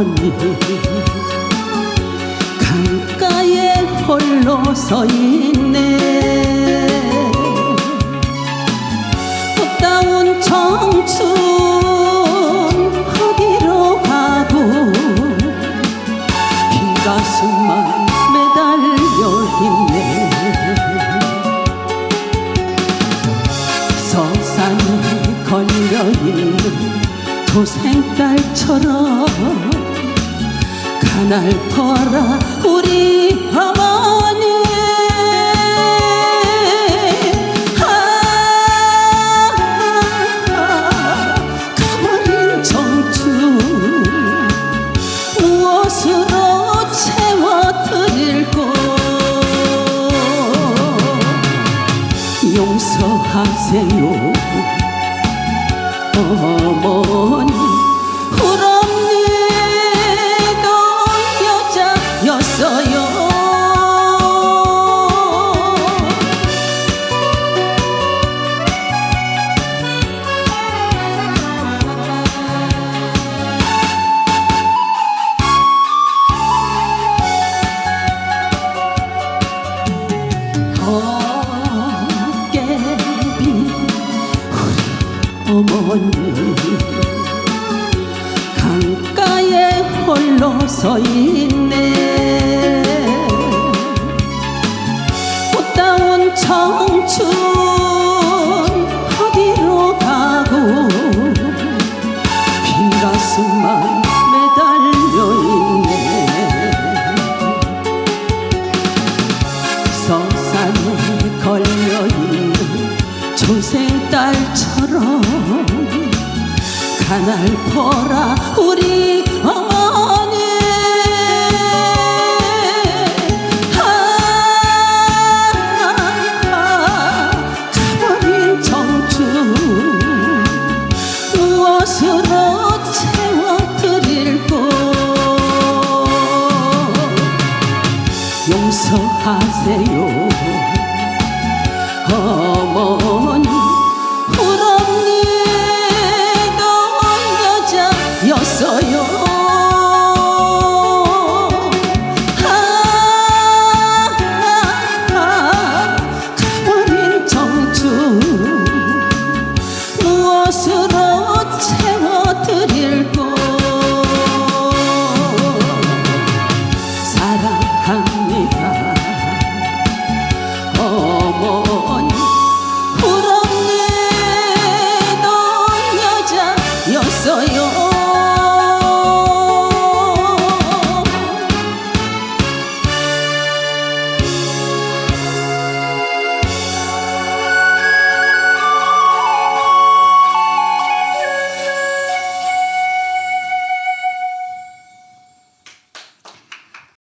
어머니. 강가에 홀로 서 있네. 꽃다운 청춘 어디로 가고 빈 가슴만 매달려 있네. 서산에 걸려있는 도생딸처럼 가날퍼라 우리 어머니. 아, 가버린 청춘 무엇으로 채워드릴고 용서하세요 어머니 강가에 홀로 서 있네. 꽃다운 청춘 어디로 가고 빈 가슴만 매달려 있네. 서산에 걸려있는 조생딸처럼 가날퍼라 우리 어머니. 아, 가버린 청춘 무엇으로 채워드릴고 용서하세요